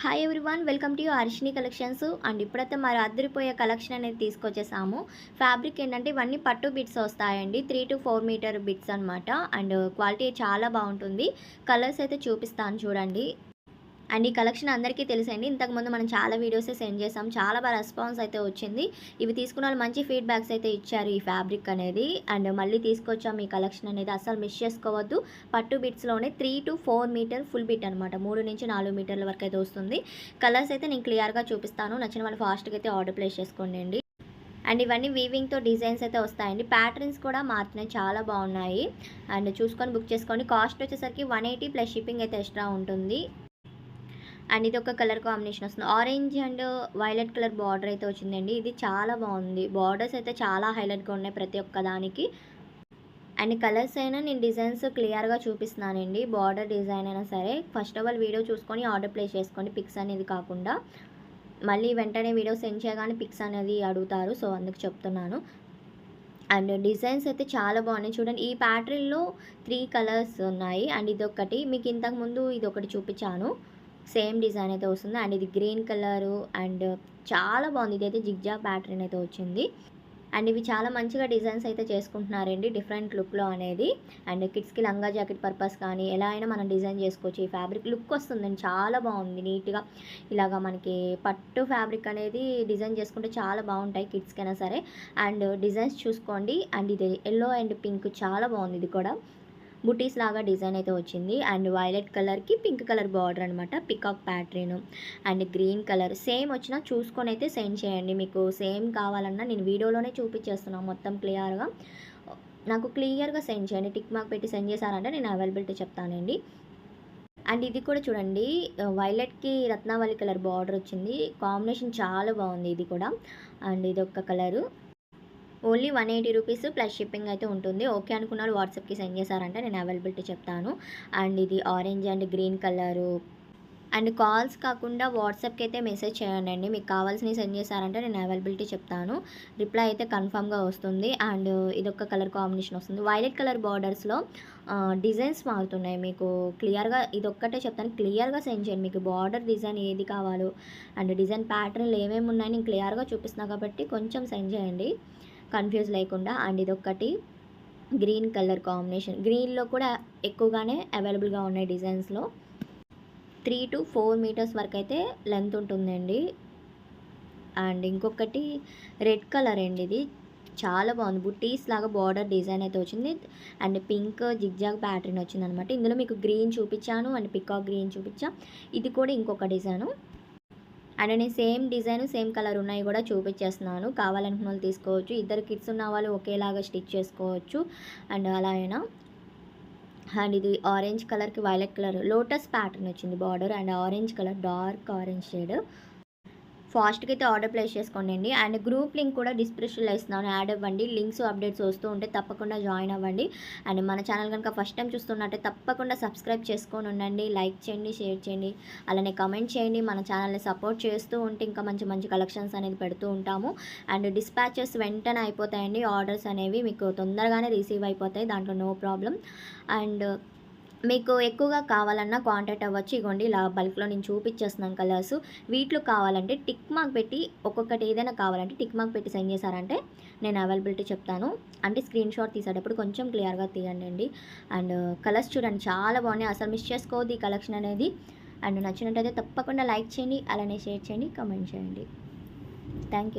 Hi everyone welcome to Arshini collections and ఇప్పుడైతే మరి అద్దరిపోయే collection అనేది తీసుకొచ్చేసాము. ఫ్యాబ్రిక్ ఏంటంటే ఇవన్నీ పట్టు బిట్స్ వస్తాయండి. Three to four metre bits అనమాట అండ్ క్వాలిటీ చాలా బాగుంటుంది. కలర్స్ అయితే చూపిస్తాను చూడండి. అండ్ ఈ కలెక్షన్ అందరికీ తెలుసండి. ఇంతకుముందు మనం చాలా వీడియోసే సెండ్ చేసాం. చాలా బాగా రెస్పాన్స్ అయితే వచ్చింది. ఇవి తీసుకున్న వాళ్ళు మంచి ఫీడ్బ్యాక్స్ అయితే ఇచ్చారు ఈ ఫ్యాబ్రిక్ అనేది. అండ్ మళ్ళీ తీసుకొచ్చాం ఈ కలెక్షన్ అనేది. అసలు మిస్ చేసుకోవద్దు. పట్టు బిట్స్లోనే three to four metre full bit అనమాట. మూడు నుంచి నాలుగు మీటర్ల వరకు అయితే వస్తుంది. కలర్స్ అయితే నేను క్లియర్గా చూపిస్తాను. నచ్చిన వాళ్ళు ఫాస్ట్గా అయితే ఆర్డర్ ప్లేస్ చేసుకోండి అండి. అండ్ ఇవన్నీ వీవింగ్తో డిజైన్స్ అయితే వస్తాయండి. ప్యాటర్న్స్ కూడా మారుతున్నాయి చాలా బాగున్నాయి. అండ్ చూసుకొని బుక్ చేసుకోండి. కాస్ట్ వచ్చేసరికి వన్ ఎయిటీ ప్లస్ షిప్పింగ్ అయితే ఎక్స్ట్రా ఉంటుంది. అండ్ ఇది ఒక కలర్ కాంబినేషన్ వస్తుంది. Orange and violet colour border అయితే వచ్చిందండి. ఇది చాలా బాగుంది. బార్డర్స్ అయితే చాలా హైలైట్గా ఉన్నాయి ప్రతి ఒక్క దానికి. అండ్ కలర్స్ అయినా నేను డిజైన్స్ క్లియర్గా చూపిస్తున్నానండి. బార్డర్ డిజైన్ అయినా సరే. ఫస్ట్ ఆఫ్ ఆల్ వీడియో చూసుకొని ఆర్డర్ ప్లేస్ చేసుకోండి పిక్స్ అనేది కాకుండా మళ్ళీ వెంటనే వీడియో సెండ్ చేయగానే పిక్స్ అనేది అడుగుతారు. సో అందుకు చెప్తున్నాను. అండ్ డిజైన్స్ అయితే చాలా బాగున్నాయి. చూడండి ఈ ప్యాటర్న్లో త్రీ కలర్స్ ఉన్నాయి. అండ్ ఇదొకటి మీకు ఇంతకుముందు ఇది ఒకటి చూపించాను. సేమ్ డిజైన్ అయితే వస్తుంది. అండ్ ఇది గ్రీన్ కలరు అండ్ చాలా బాగుంది. ఇదైతే జిగ్జా ప్యాటర్న్ అయితే వచ్చింది. అండ్ ఇవి చాలా మంచిగా డిజైన్స్ అయితే చేసుకుంటున్నారండి. డిఫరెంట్ లుక్లో అనేది. అండ్ కిడ్స్కి లంగా జాకెట్ పర్పస్ కానీ ఎలా అయినా మనం డిజైన్ చేసుకోవచ్చు. ఈ ఫ్యాబ్రిక్ లుక్ వస్తుందండి. చాలా బాగుంది. నీట్గా ఇలాగా మనకి పట్టు ఫ్యాబ్రిక్ అనేది డిజైన్ చేసుకుంటే చాలా బాగుంటాయి కిడ్స్కైనా సరే. అండ్ డిజైన్స్ చూసుకోండి. అండ్ ఇది ఎల్లో అండ్ పింక్ చాలా బాగుంది ఇది కూడా. బుటీస్ లాగా డిజైన్ అయితే వచ్చింది. అండ్ వైలెట్ కలర్కి పింక్ కలర్ బార్డర్ అనమాట peacock pattern. And green colour. Same వచ్చినా చూసుకొని అయితే సెండ్ చేయండి. మీకు సేమ్ కావాలన్నా నేను వీడియోలోనే చూపించేస్తున్నాను మొత్తం క్లియర్గా నాకు క్లియర్గా సెండ్ చేయండి. టిక్ మార్క్ పెట్టి సెండ్ చేశారంటే నేను అవైలబిలిటీ చెప్తానండి. అండ్ ఇది కూడా చూడండి. వైలెట్కి రత్నావళి కలర్ బార్డర్ వచ్చింది. కాంబినేషన్ చాలా బాగుంది ఇది కూడా. అండ్ ఇది ఒక colour. Only one eighty rupees plus shipping అయితే ఉంటుంది. ఓకే అనుకున్నారు వాట్సాప్కి సెండ్ చేశారంటే నేను అవైలబిలిటీ చెప్తాను. అండ్ ఇది orange and green colour. And calls కాకుండా వాట్సాప్కి అయితే మెసేజ్ చేయండి అండి మీకు కావాల్సినవి సెండ్ చేశారంటే నేను అవైలబిలిటీ చెప్తాను. రిప్లై అయితే కన్ఫామ్గా వస్తుంది. అండ్ ఇదొక కలర్ కాంబినేషన్ వస్తుంది. వైలెట్ కలర్ బార్డర్స్లో డిజైన్స్ మారుతున్నాయి మీకు. క్లియర్గా ఇదొక్కటే చెప్తాను క్లియర్గా సెండ్ చేయండి. మీకు బార్డర్ డిజైన్ ఏది కావాలో అండ్ డిజైన్ ప్యాటర్న్లు ఏమేమి ఉన్నాయో నేను క్లియర్గా చూపిస్తున్నాను కాబట్టి కొంచెం సెండ్ చేయండి. కన్ఫ్యూజ్ లేకుండా అండ్ ఇదొక్కటి గ్రీన్ కలర్ కాంబినేషన్. గ్రీన్లో కూడా ఎక్కువగానే అవైలబుల్గా ఉన్నాయి డిజైన్స్లో. త్రీ టు ఫోర్ మీటర్స్ వరకు అయితే లెంత్ ఉంటుందండి. అండ్ ఇంకొకటి రెడ్ కలర్ అండి ఇది. చాలా బాగుంది. బుట్టీస్ లాగా బార్డర్ డిజైన్ అయితే వచ్చింది. అండ్ పింక్ జిగ్జాగ్ ప్యాటర్న్ వచ్చింది అనమాట ఇందులో మీకు గ్రీన్ చూపించాను అండ్ పికాక్ గ్రీన్ చూపించా. ఇది కూడా ఇంకొక డిజైను. అండ్ నేను సేమ్ డిజైన్ సేమ్ కలర్ ఉన్నాయి కూడా చూపించేస్తున్నాను. కావాలనుకున్న వాళ్ళు తీసుకోవచ్చు. ఇద్దరు కిడ్స్ ఉన్న వాళ్ళు ఒకేలాగా స్టిచ్ చేసుకోవచ్చు. అండ్ అలా అయినా. అండ్ ఇది ఆరెంజ్ కలర్కి వైలెట్ కలర్. లోటస్ ప్యాటర్న్ వచ్చింది border. And orange colour dark orange shade. ఫాస్ట్గా అయితే ఆర్డర్ ప్లేస్ చేసుకోండి అండ్. గ్రూప్ లింక్ కూడా డిస్క్రిప్షన్లో ఇస్తున్నాను. యాడ్ అవ్వండి. లింక్స్ అప్డేట్స్ వస్తూ ఉంటే తప్పకుండా జాయిన్ అవ్వండి. అండ్ మన ఛానల్ కనుక ఫస్ట్ టైం చూస్తున్నట్టే తప్పకుండా సబ్స్క్రైబ్ చేసుకొని ఉండండి. లైక్ చేయండి షేర్ చేయండి. అలానే కమెంట్ చేయండి. మన ఛానల్ని సపోర్ట్ చేస్తూ ఉంటే ఇంకా మంచి మంచి కలెక్షన్స్ అనేది పెడుతూ ఉంటాము. అండ్ డిస్పాచెస్ వెంటనే అయిపోతాయండి. ఆర్డర్స్ అనేవి మీకు తొందరగానే రిసీవ్ అయిపోతాయి. దాంట్లో నో ప్రాబ్లం అండ్ మీకు ఎక్కువగా కావాలన్నా కాంటాక్ట్ అవ్వచ్చు. ఇగోండి ఇలా బల్క్లో నేను చూపించేస్తున్నాను కలర్స్ వీటిలో కావాలంటే టిక్ మార్క్ పెట్టి ఒక్కొక్కటి ఏదైనా కావాలంటే టిక్ మార్క్ పెట్టి సెండ్ చేశారంటే నేను అవైలబిలిటీ చెప్తాను. అంటే స్క్రీన్ షాట్ తీసేటప్పుడు కొంచెం క్లియర్గా తీయండి అండి. అండ్ కలర్స్ చూడండి చాలా బాగున్నాయి. అసలు మిస్ చేసుకోవద్దు ఈ కలెక్షన్ అనేది. అండ్ నచ్చినట్టయితే తప్పకుండా లైక్ చేయండి అలానే షేర్ చేయండి కమెంట్ చేయండి. Thank you